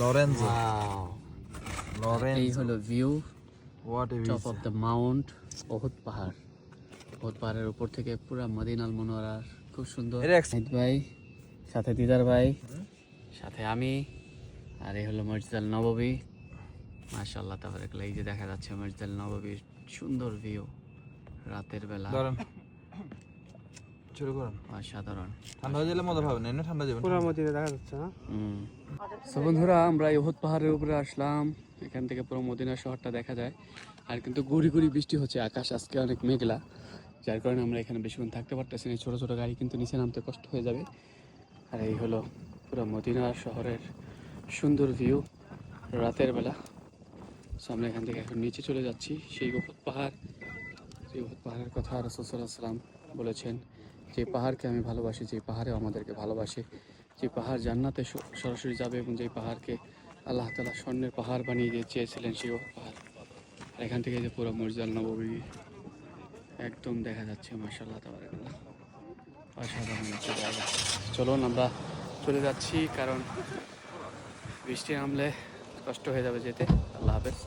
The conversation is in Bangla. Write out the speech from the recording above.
লরেন্জো Wow. এই লরেন্জো হলো view what a top of the mount Uhud পাহাড় ওহুদ পাহাড়ের উপর থেকে পুরো মদিনাল মনোয়ারার খুব সুন্দর। নাহিদ ভাই সাথে দিদার ভাই সাথে আমি আর এই হলো মসজিদ নববী। মাশাল্লাহ তারপরে এই যে দেখা যাচ্ছে মসজিদ নববীর সুন্দর ভিউ রাতের বেলা। শুরু করেন? অসাধারণ। ঠান্ডা হয়ে গেলে মজা পাবেন ঠান্ডা যাবেন। হুম। তো বন্ধুরা আমরা এই ওহুদ পাহাড়ের উপরে আসলাম। এখান থেকে পুরো মদিনা শহরটা দেখা যায়। আর কিন্তু গুড়ি গুড়ি বৃষ্টি হচ্ছে আকাশ আজকে অনেক মেঘলা। যার কারণে আমরা এখানে বেশিক্ষণ থাকতে পারতেছি না। ছোটো ছোটো গাড়ি কিন্তু নিচে নামতে কষ্ট হয়ে যাবে। আর এই হলো পুরো মদিনা শহরের সুন্দর ভিউ রাতের বেলা। সো আমরা এখান থেকে এখন নিচে চলে যাচ্ছি। সেই ওহুদ পাহাড়। সেই ওহুদ পাহাড়ের কথা রসুল্লাহ সাল্লাম বলেছেন। যে পাহাড়কে আমি ভালোবাসি, যে পাহাড়ে আমাদেরকে ভালোবাসে, যে পাহাড় জান্নাতে সরাসরি যাবে এবং যেই পাহাড়কে আল্লাহ তালা স্বর্ণের পাহাড় বানিয়ে দিয়ে চেয়েছিলেন সেই পাহাড়। এখান থেকে যে পুরো মসজিদ নবী একদম দেখা যাচ্ছে মাসাল্লাহ তাবারাকাল্লাহ। অসাধারণ চলুন আমরা চলে যাচ্ছি, কারণ বৃষ্টি নামলে কষ্ট হয়ে যাবে যেতে। আল্লাহ হাফেজ।